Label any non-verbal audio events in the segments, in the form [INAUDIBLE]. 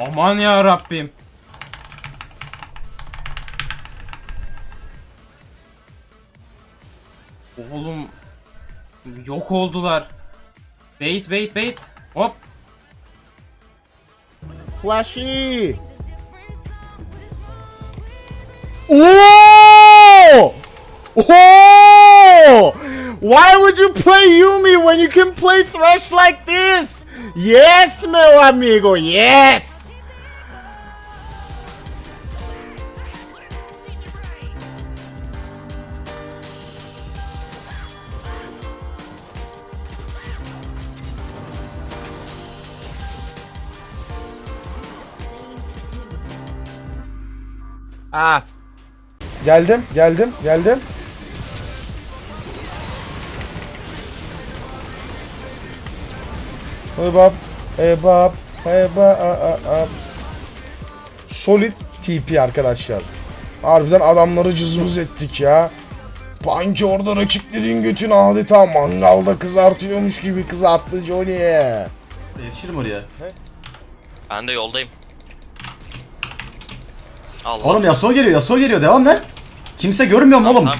Aman ya Rabbim. Oğlum yok oldular. Wait wait wait. Hop. Flashy. Oh! Oh! Why would you play Yumi when you can play Thresh like this? Yes, meu amigo, yes! Ah. Geldim, geldim, geldim. Ebap, ebap, ebap. Solid TP arkadaşlar. Harbiden adamları cızbız ettik ya. Panki orada rakiplerin götünü adeta mangalda kızartıyormuş gibi kızarttı Johnny'ye. Yetişirim oraya. Ben de yoldayım. Allah. Oğlum Yasuo geliyor Yasuo geliyor devam lan. Kimse görmüyor mu oğlum? Tamam.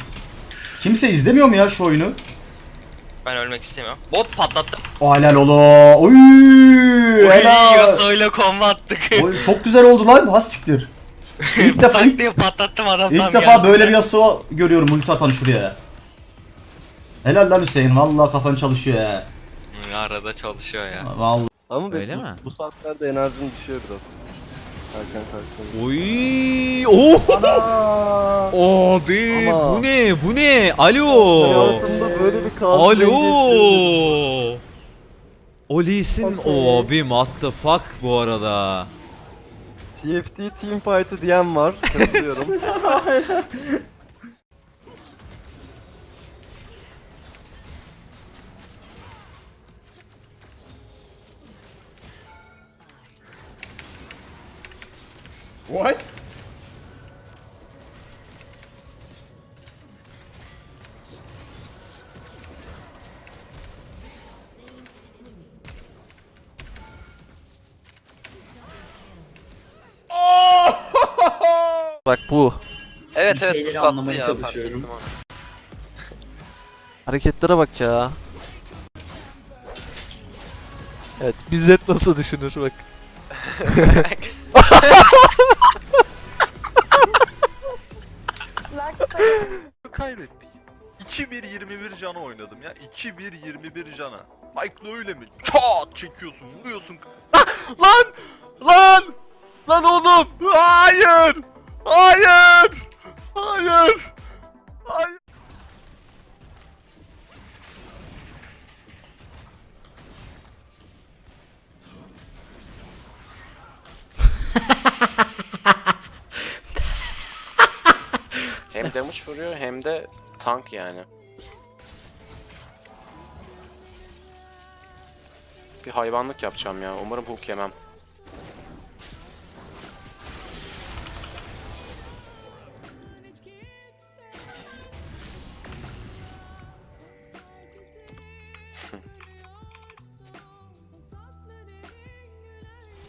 Kimse izlemiyor mu ya şu oyunu? Ben ölmek istemiyorum. Bot patlattım. O helal oğlum. Oy helal. Attık. Oy, çok güzel oldu lan. Ha siktir. İlk [LAUGHS] defa ilk, patlattım adam ilk defa böyle bir Yasuo görüyorum ulti atan şuraya. Helal lan Hüseyin. Vallahi kafan çalışıyor ya. Hı, Arada çalışıyor ya. Vallahi. Ama Öyle bu, mi? bu saatlerde enerjim düşüyor biraz. Erken kalktım. Oy! Oh! [LAUGHS] Abi Ama- bu ne? Bu ne? Alo! Hayatımda böyle bir kaos Alo! dengesi- Olisin Okey. abim what the fuck bu arada. TFT Team Fight'ı diyen var. Katılıyorum. [LAUGHS] Bak bu. Evet evet bu sattı ya fark ettim onu. Hareketlere bak ya. Evet, Bizzet nasıl düşünür bak. [LAUGHS] kaybettik. 2-1-21 cana oynadım ya. 2-1-21 cana. Spike'la öyle mi? Çat çekiyorsun, vuruyorsun. [LAUGHS] Lan! Lan! Lan oğlum! Hayır! Hayır! Hayır! Hayır! Hem damage vuruyor hem de tank yani. Bir hayvanlık yapacağım ya. Umarım hook yemem.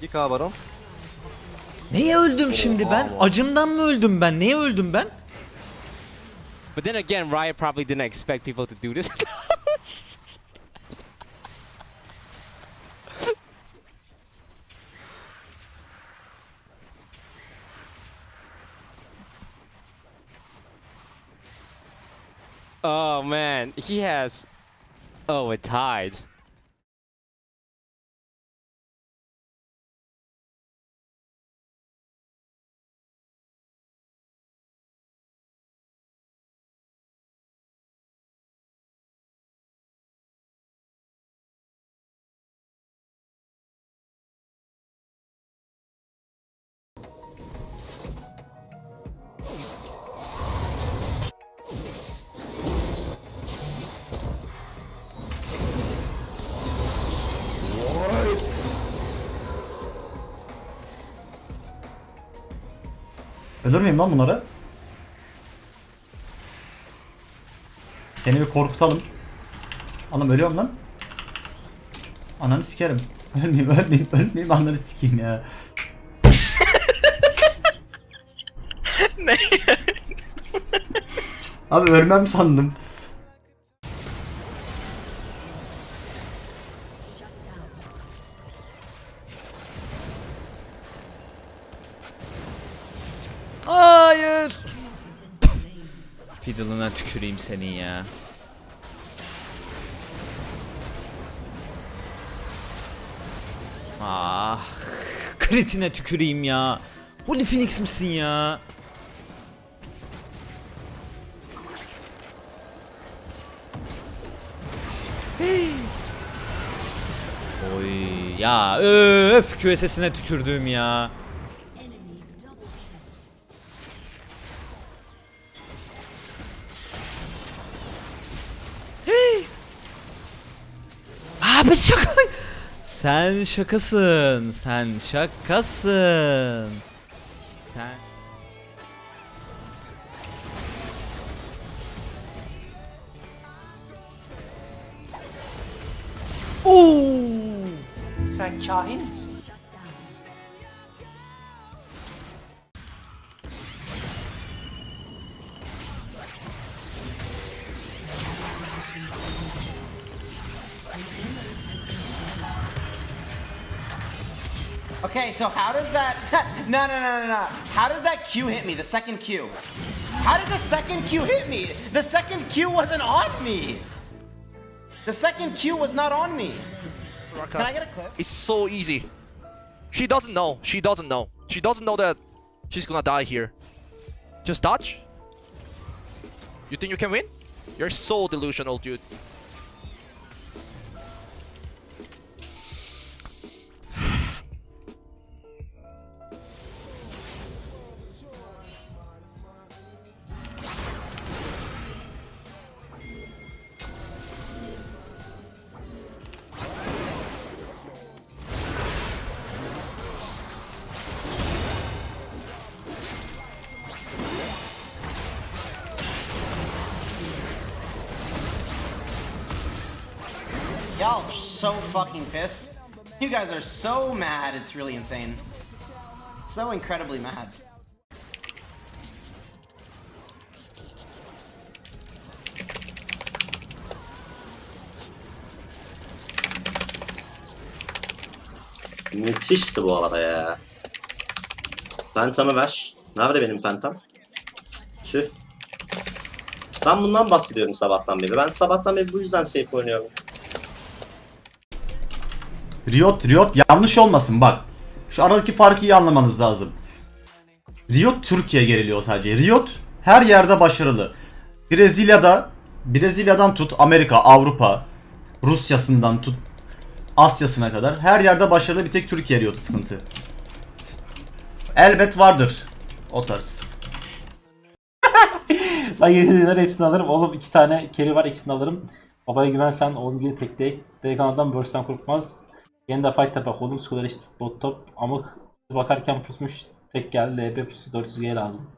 Gik abi Baron. Neye öldüm şimdi ben? Acımdan mı öldüm ben? Neye öldüm ben? But then again, Riot probably didn't expect people to do this. [LAUGHS] oh man, he has. Oh, it tied. Ölür lan bunlara? Seni bir korkutalım. Anam ölüyorum lan. Ananı sikerim. [LAUGHS] Ölmeyeyim ölmeyeyim ölmeyeyim ananı sikeyim ya. [LAUGHS] ne? Abi ölmem sandım. Fiddle'ına tüküreyim senin ya. Ah, kritine tüküreyim ya. Holy Phoenix misin ya? Hey. Oy ya öf QSS'ine tükürdüğüm ya. Abi şaka. Sen şakasın. Sen şakasın. Sen... Oo! Sen kahin misin? Okay, so how does that? [LAUGHS] no, no, no, no, no. How did that Q hit me? The second Q. How did the second Q hit me? The second Q wasn't on me. The second Q was not on me. Can I get a clip? It's so easy. She doesn't know. She doesn't know. She doesn't know that she's gonna die here. Just dodge. You think you can win? You're so delusional, dude. Y'all are so fucking pissed. You guys are so mad. It's really insane. So incredibly mad. Müthişti bu arada ya. Pentamı ver. Nerede benim pentam? Tüh. Ben bundan bahsediyorum sabahtan beri. Ben sabahtan beri bu yüzden safe oynuyorum. Riot, Riot yanlış olmasın bak. Şu aradaki farkı iyi anlamanız lazım. Riot Türkiye geriliyor sadece. Riot her yerde başarılı. Brezilya'da, Brezilya'dan tut Amerika, Avrupa, Rusya'sından tut Asya'sına kadar her yerde başarılı bir tek Türkiye Riot sıkıntı. Elbet vardır o tarz. [LAUGHS] Lan yediler hepsini alırım. Oğlum iki tane keri var ikisini alırım. Babaya güvensen oğlum gibi tek tek. Delikanlıdan börsten korkmaz. Yeni de fight tapak oğlum. Skuller işte bot top. Amık bakarken pusmuş. Tek geldi. LP pusu 400G lazım.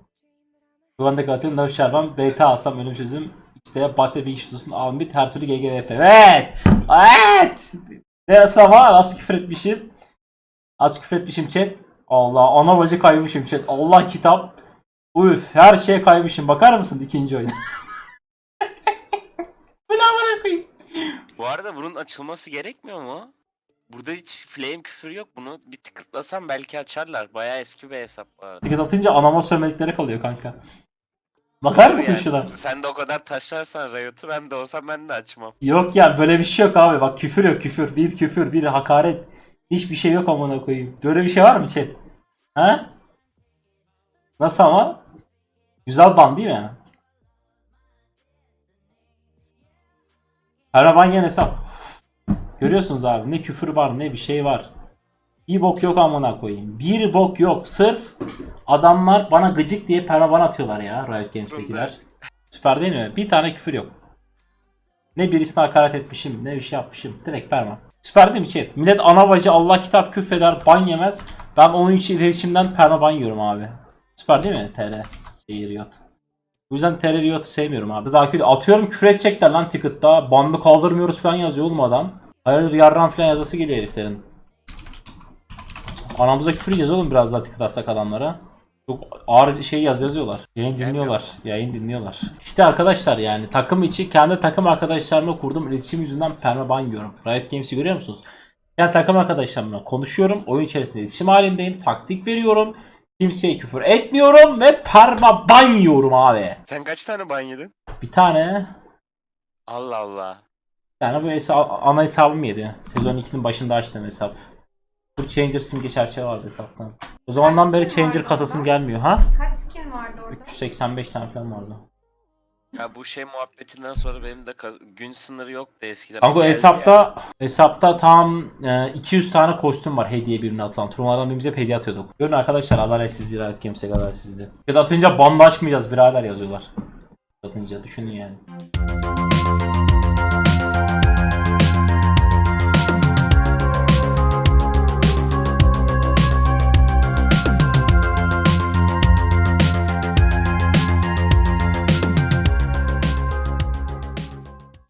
Güvende katil. Nerf şerban. BT alsam ölüm çözüm. X'de base bir iş tutsun. Ambit her türlü GGVP. Evet. Evet. Ne var? Az küfür etmişim. Az küfür etmişim chat. Allah ana bacı kaymışım chat. Allah kitap. Uf her şeye kaymışım. Bakar mısın ikinci oyun? Bu ne amına koyayım? Bu arada bunun açılması gerekmiyor mu? Burada hiç flame küfür yok. Bunu bir tıklasam belki açarlar. Bayağı eski bir hesap bu arada. Ticket atınca anama sövmekleri kalıyor kanka. Bakar mısın Yani şuna? Sen de o kadar taşlarsan Riot'u ben de olsam ben de açmam. Yok ya böyle bir şey yok abi. Bak küfür yok küfür. Bir küfür bir hakaret. Hiçbir şey yok amına koyayım. Böyle bir şey var mı chat? Ha? Nasıl ama? Güzel ban değil mi? Araban yine hesap. Görüyorsunuz abi ne küfür var ne bir şey var. Bir bok yok amına koyayım. Bir bok yok. Sırf adamlar bana gıcık diye permaban atıyorlar ya Riot Games'tekiler. Süper değil mi? Bir tane küfür yok. Ne birisine hakaret etmişim, ne bir şey yapmışım. Direkt perma. Süper değil mi chat? Millet ana bacı Allah kitap küfreder, ban yemez. Ben onun için iletişimden perma ban yiyorum abi. Süper değil mi? TR. Şey Riot. Bu yüzden TR Riot'u sevmiyorum abi. Daha kötü. Atıyorum küfür edecekler lan ticket'ta. Bandı kaldırmıyoruz falan yazıyor oğlum adam. Hayırdır yarran falan yazası geliyor heriflerin. Anamıza küfür yiyeceğiz oğlum biraz daha ticket atsak adamlara. Çok ağır şey yaz yazıyorlar. Yayın dinliyorlar. Yayın dinliyorlar. İşte arkadaşlar yani takım içi kendi takım arkadaşlarımla kurduğum iletişim yüzünden permaban yiyorum. Riot Games'i görüyor musunuz? Yani takım arkadaşlarımla konuşuyorum. Oyun içerisinde iletişim halindeyim. Taktik veriyorum. Kimseye küfür etmiyorum ve permaban yiyorum abi. Sen kaç tane ban yedin? Bir tane Allah Allah. Tane bu hesa- ana hesabım yedi. Sezon 2'nin başında açtım hesap. Bu Changer simge çerçeve vardı hesaptan. O zamandan beri Changer kasasım gelmiyor ha? Kaç skin vardı orada? 385 tane falan vardı. Ya bu şey muhabbetinden sonra benim de gün sınırı yoktu eskiden. Kanka Geldi hesapta hesapta tam e, 200 tane kostüm var hediye birine atılan. Turnuvadan birbirimize hep hediye atıyorduk. Görün arkadaşlar adaletsizliği Riot Games'e adaletsizliği. Ya da atınca bandlaşmayacağız birader yazıyorlar. Atınca düşünün yani.